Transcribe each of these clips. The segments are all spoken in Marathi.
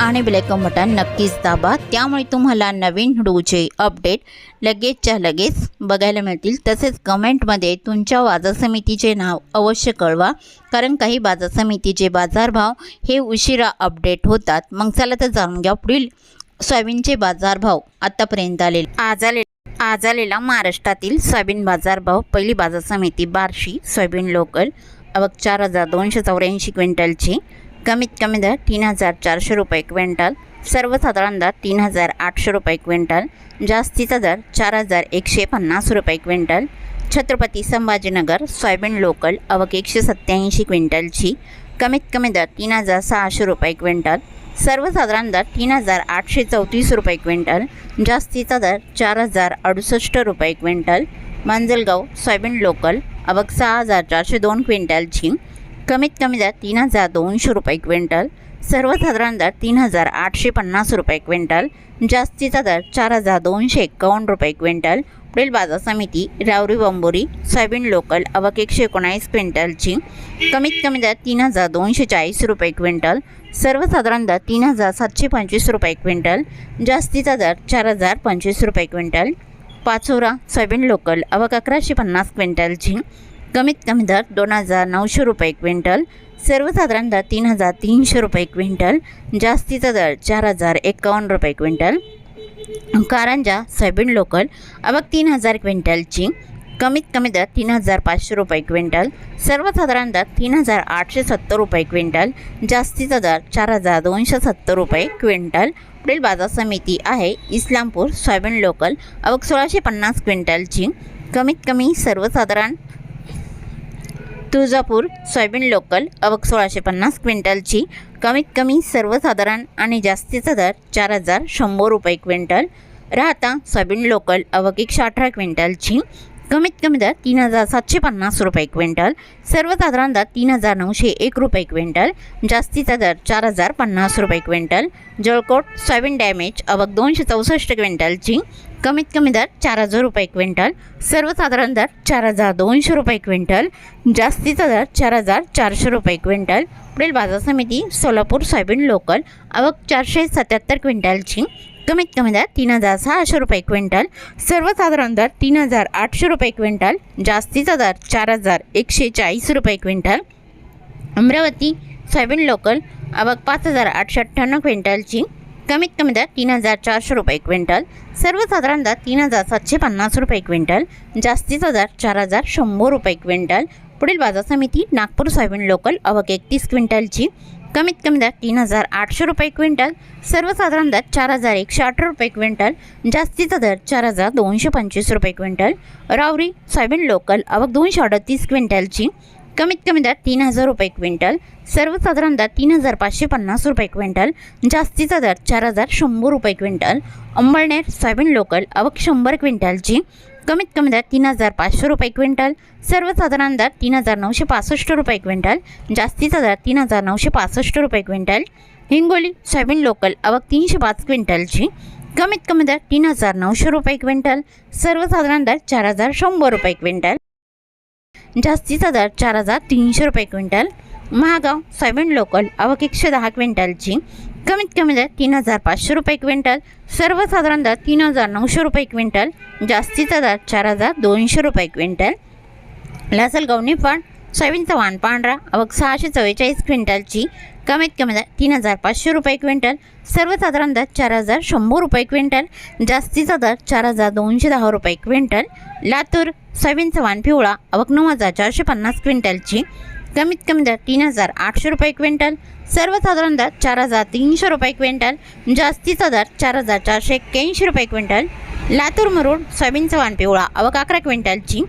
आणि बेलायकन बटन नक्कीच दाबा. त्यामुळे तुम्हाला नवीन व्हिडिओचे अपडेट लगेचच्या लगेच बघायला मिळतील. तसेच कमेंटमध्ये तुमच्या बाजार समितीचे नाव अवश्य कळवा. कारण काही बाजार समितीचे बाजारभाव हे उशिरा अपडेट होतात. मग चला तर जाणून घ्या पुढील सोयाबीनचे बाजारभाव आतापर्यंत आलेले. आज आले आज आलेला महाराष्ट्रातील सोयाबीन बाजारभाव. पहिली बाजार समिती बार्शी सोयाबीन लोकल अवक चार हजार दोनशे चौऱ्याऐंशी क्विंटलची. कमीत कमी दर तीन हजार चारशे रुपये क्विंटल सर्वसाधारण दर तीन हजार आठशे रुपये क्विंटल जास्तीचा दर चार हजार एकशे पन्नास रुपये quintal Chhatrapati Sambhajinagar soybean local अवक एकशे सत्त्याऐंशी क्विंटलची कमीत कमी दर तीन हजार सहाशे रुपये क्विंटल सर्वसाधारण दर तीन हजार आठशे चौतीस रुपये क्विंटल जास्तीचा दर चार हजार अडुसष्ट रुपये क्विंटल मांजलगाव सोयाबीन लोकल अवक सहा हजार चारशे दोन क्विंटलची कमीत कमी दर तीन हजार दोनशे रुपये क्विंटल सर्वसाधारण दर तीन हजार आठशे पन्नास रुपये क्विंटल जास्तीचा दर चार हजार दोनशे एक्कावन्न रुपये क्विंटल. पुढील बाजार समिती रावरी बंबोरी सोयाबीन लोकल अवक एकशे एकोणावीस क्विंटलची कमीत कमी दर तीन हजार दोनशे चाळीस रुपये क्विंटल सर्वसाधारण दर तीन हजार सातशे पंचवीस रुपये क्विंटल जास्तीचा दर चार हजार पंचवीस रुपये क्विंटल. पाचोरा सोयाबीन लोकल अवक अकराशे पन्नास क्विंटलची कमीत कमी दर दोन हजार नऊशे रुपये क्विंटल सर्वसाधारण दर तीन हजार तीनशे रुपये क्विंटल जास्तीचा दर चार हजार एकावन्न रुपये क्विंटल. कारंजा सोयाबीन लोकल अबक तीन हजार क्विंटलची कमीत कमी दर तीन हजार पाचशे रुपये क्विंटल सर्वसाधारण दर तीन हजार आठशे सत्तर रुपये क्विंटल जास्तीचा दर चार हजार दोनशे सत्तर रुपये क्विंटल. पुढील बाजार समिती आहे इस्लामपूर सोयाबीन लोकल अवक सोळाशे पन्नास क्विंटलची कमीत कमी सर्वसाधारण तुळजापूर सोयाबीन लोकल अवक सोळाशे पन्नास क्विंटलची. कमीत कमी सर्वसाधारण आणि जास्तीचा दर चार हजार शंभर रुपये क्विंटल. राहता सोयाबीन लोकल अवक एकशे अठरा क्विंटलची. कमीत कमी दर तीन हजार सातशे पन्नास रुपये क्विंटल. सर्वसाधारण दर तीन हजार नऊशे एक रुपये क्विंटल. जास्तीचा दर चार हजार पन्नास रुपये क्विंटल. जळकोट सोयाबीन डॅमेज अवक दोनशे चौसष्ट क्विंटलची कमीत कमी दर चार हजार रुपये क्विंटल. सर्वसाधारण दर चार हजार दोनशे रुपये क्विंटल. जास्तीचा दर चार हजार चारशे रुपये क्विंटल. पुढील बाजार समिती सोलापूर सोयाबीन लोकल. अवक चारशे सत्याहत्तर क्विंटलची कमीत कमी दर तीन हजार सहाशे रुपये क्विंटल. सर्वसाधारण दर तीन हजार आठशे रुपये क्विंटल. जास्तीचा दर चार हजार एकशे चाळीस रुपये क्विंटल. अमरावती सोयाबीन लोकल अबक पाच हजार आठशे अठ्ठ्याण्णव क्विंटलची. कमीत कमी दर तीन हजार चारशे रुपये क्विंटल. सर्वसाधारण दर तीन हजार सातशे पन्नास रुपये क्विंटल. जास्तीचा दर चार हजार शंभर रुपये क्विंटल. पुढील बाजार समिती नागपूर सोयाबीन लोकल अवक एकतीस क्विंटलची. कमीत कमी दर तीन हजार आठशे रुपये क्विंटल सर्वसाधारण दर चार हजार एकशे अठरा रुपये क्विंटल जास्तीचा दर चार हजार दोनशे पंचवीस रुपये क्विंटल. रावरी सोयाबीन लोकल अवक दोनशे अडतीस क्विंटलची कमीत कमी दर तीन हजार रुपये क्विंटल. सर्वसाधारण दर तीन हजार पाचशे पन्नास रुपये क्विंटल जास्तीचा दर चार हजार शंभर रुपये क्विंटल. अंबळनेर सोयाबीन लोकल अवक शंभर क्विंटलची कमीत कमी दर तीन हजार पाचशे रुपये क्विंटल सर्वसाधारण दर तीन हजार नऊशे पासष्ट रुपये क्विंटल जास्तीचा दर तीन हजार नऊशे पासष्ट रुपये क्विंटल हिंगोली सोयाबीन लोकल आवक तीनशे पाच क्विंटलची कमीत कमी दर तीन हजार नऊशे रुपये क्विंटल सर्वसाधारण दर चार हजार शंभर रुपये क्विंटल जास्तीचा दर चार हजार तीनशे रुपये क्विंटल महागाव सोयाबीन लोकल अवक एकशे दहा क्विंटलची कमीत कमी दर तीन हजार पाचशे रुपये क्विंटल सर्वसाधारण दर तीन हजार नऊशे रुपये क्विंटल जास्तीचा दर चार हजार दोनशे रुपये क्विंटल. लासलगाव निफाड सोयाबीनचा वाण पांढरा अवघ सहाशे चव्वेचाळीस क्विंटलची कमीत कमी दर तीन हजार पाचशे रुपये क्विंटल सर्वसाधारण दर चार हजार शंभर रुपये क्विंटल जास्तीचा दर चार हजार दोनशे दहा रुपये क्विंटल. लातूर सोयाबीनचा वाण पिवळा अवघ नऊ हजार चारशे पन्नास क्विंटलची कमीत कमी दर तीन हजार आठशे रुपये क्विंटल सर्वसाधारण दर चार हजार तीनशे रुपये क्विंटल जास्तीचा दर चार हजार चारशे एक्क्याऐंशी रुपये क्विंटल लातूर मरूड सोयाबीनचा वाण पिवळा अवक अकरा क्विंटलची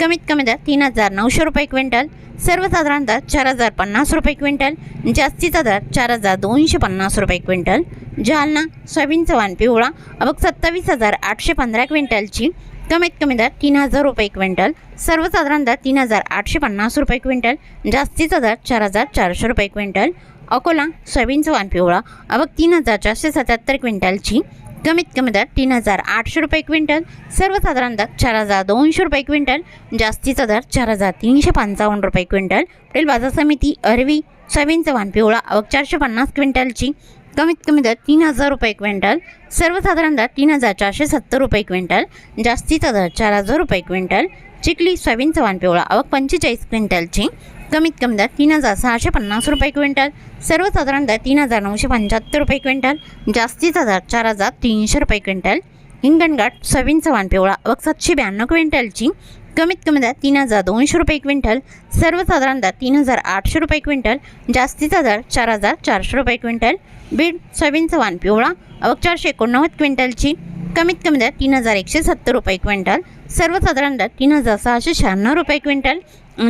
कमीत कमी दर तीन हजार नऊशे रुपये क्विंटल सर्वसाधारण दर चार हजार पन्नास रुपये क्विंटल जास्तीचा दर चार हजार दोनशे पन्नास रुपये क्विंटल जालना सोयाबीनचा वाण पिवळा अवक सत्तावीस हजार आठशे पंधरा क्विंटलची कमीत कमी दर तीन हजार रुपये क्विंटल सर्वसाधारण दर तीन हजार आठशे पन्नास रुपये क्विंटल जास्तीचा दर चार हजार चारशे रुपये क्विंटल. अकोला सोयाबीनचा वाण पिवळा अवघ तीन हजार चारशे सत्याहत्तर क्विंटलची कमीत कमी दर तीन हजार आठशे रुपये क्विंटल सर्वसाधारण दर चार हजार दोनशे रुपये क्विंटल जास्तीचा दर चार हजार तीनशे पंचावन्न रुपये क्विंटल. पुढील बाजार समिती अरवी सोयाबीनचा वाण पिवळा अवघ चारशे पन्नास क्विंटलची कमीत कमी दर तीन हजार रुपये क्विंटल सर्वसाधारण दर तीन हजार चारशे सत्तर रुपये क्विंटल जास्तीचा दर चार हजार रुपये क्विंटल चिखली सोयाबीनचं वाण पिवळा आवक पंचेचाळीस क्विंटलची कमीत कमी दर तीन हजार सहाशे पन्नास रुपये क्विंटल सर्वसाधारण दर तीन हजार नऊशे पंच्याहत्तर रुपये क्विंटल जास्तीचा दर चार हजार तीनशे रुपये क्विंटल हिंगणघाट सोयाबीनचं वाण पिवळा आवक सातशे ब्याण्णव क्विंटलची कमीत कमी दर तीन हजार दोनशे रुपये क्विंटल सर्वसाधारण दर तीन हजार आठशे रुपये क्विंटल जास्तीचा दर चार हजार चारशे रुपये क्विंटल. बीड सोयाबीनचं वाण पिवळा आवक चारशे एकोणनव्वद क्विंटलची कमीत कमी दर तीन हजार एकशे सत्तर रुपये क्विंटल. सर्वसाधारण दर तीन हजार सहाशे शहाण्णव रुपये क्विंटल.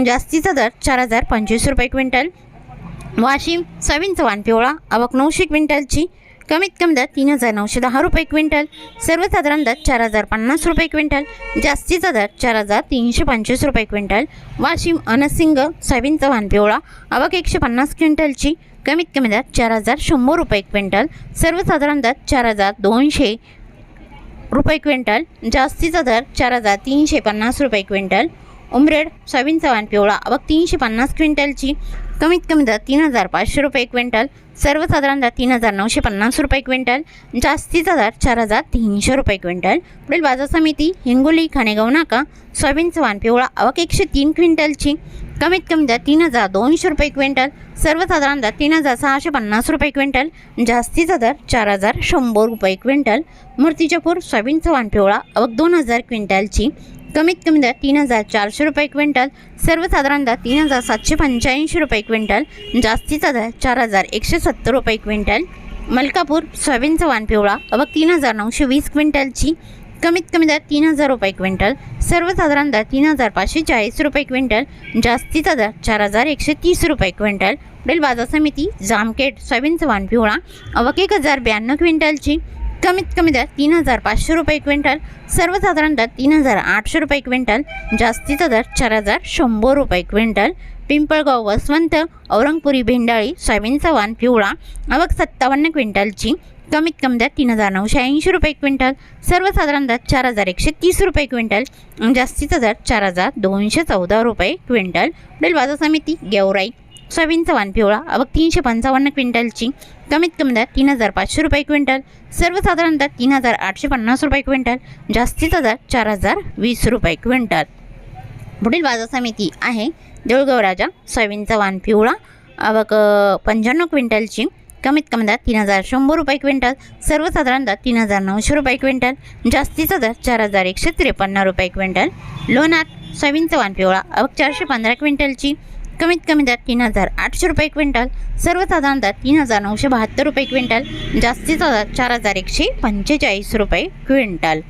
जास्तीचा दर चार हजार पंचवीस रुपये क्विंटल. वाशिम सोयाबीनचं वाण पिवळा आवक नऊशे क्विंटलची कमीत कमी दर तीन हजार नऊशे दहा रुपये क्विंटल. सर्वसाधारण दर चार हजार पन्नास रुपये क्विंटल. जास्तीचा दर चार हजार तीनशे पंचवीस रुपये क्विंटल. वाशिम अनसिंग सोयाबीन चव्हाण पिवळा. आवक एकशे पन्नास क्विंटलची. कमीत कमी दर चार हजार शंभर रुपये क्विंटल. सर्वसाधारण दर चार हजार दोनशे रुपये क्विंटल. जास्तीचा दर चार हजार तीनशे पन्नास रुपये क्विंटल. उमरेड सोयाबीन चव्हाण पिवळा. आवक तीनशे पन्नास क्विंटलची. कमीत कमी दर तीन हजार पाचशे रुपये क्विंटल सर्वसाधारण दर तीन हजार नऊशे पन्नास रुपये क्विंटल जास्तीचा दर चार हजार तीनशे रुपये क्विंटल. पुढील बाजार समिती हिंगोली खाणेगाव नाका सोयाबीनचं वाण पिवळा आवक एकशे तीन क्विंटलची. कमीत कमी दर तीन हजार दोनशे रुपये क्विंटल सर्वसाधारण दर तीन हजार सहाशे पन्नास रुपये क्विंटल जास्तीचा दर चार हजार शंभर रुपये क्विंटल. मूर्तिजापूर सोयाबीनचं वाण पिवळा आवक दोन हजार क्विंटलची. कमीत कमी दर तीन हजार चारशे रुपये क्विंटल सर्वसाधारण दर तीन हजार सातशे पंच्याऐंशी रुपये क्विंटल जास्तीचा दर चार हजार एकशे सत्तर रुपये क्विंटल. मलकापूर सोयाबीनचं वाण पिवळा आवक तीन हजार नऊशे वीस क्विंटलची कमीत कमी दर तीन हजार रुपये क्विंटल सर्वसाधारण दर तीन हजार पाचशे चाळीस रुपये क्विंटल जास्तीचा दर चार हजार एकशे तीस रुपये क्विंटल. पुढील बाजार समिती जामखेड सोयाबीनचं वाण पिवळा अवक एक हजार ब्याण्णव क्विंटलची कमीत कमी दर तीन हजार पाचशे रुपये क्विंटल सर्वसाधारण दर तीन हजार आठशे रुपये क्विंटल जास्तीचा दर चार हजार शंभर रुपये क्विंटल. पिंपळगाव वसवंत औरंगपुरी भेंडाळी सोयाबीनचा वाण पिवळा आवक सत्तावन्न क्विंटलची कमीत कमी दर तीन हजार नऊशे ऐंशी रुपये क्विंटल सर्वसाधारण दर चार हजार एकशे तीस रुपये क्विंटल जास्तीचा दर चार हजार दोनशे चौदा रुपये क्विंटल. पुढील बाजार समिती गेवराई सोयाबीनचा वाण पिवळा आवक तीनशे पंचावन्न क्विंटलची कमीत कमी दर तीन हजार पाचशे रुपये क्विंटल. सर्वसाधारण दर तीन हजार आठशे पन्नास रुपये क्विंटल. जास्तीचा दर चार हजार वीस रुपये क्विंटल. पुढील बाजार समिती आहे देऊळगाव राजा सोयाबीनचा वाण पिवळा आवक पंच्याण्णव क्विंटलची कमीत कमी दर तीन हजार शंभर रुपये क्विंटल. सर्वसाधारण दर तीन हजार नऊशे रुपये क्विंटल. जास्तीचा दर चार हजार एकशे त्रेपन्न रुपये क्विंटल. लोणार सोयाबीनचा वाण पिवळा आवक चारशे पंधरा क्विंटलची कमीत कमी दर तीन हजार आठशे रुपये क्विंटल सर्वसाधारण दर तीन हजार नऊशे बहात्तर रुपये क्विंटल जास्तीचा दर चार हजार एकशे पंचेचाळीस रुपये क्विंटल.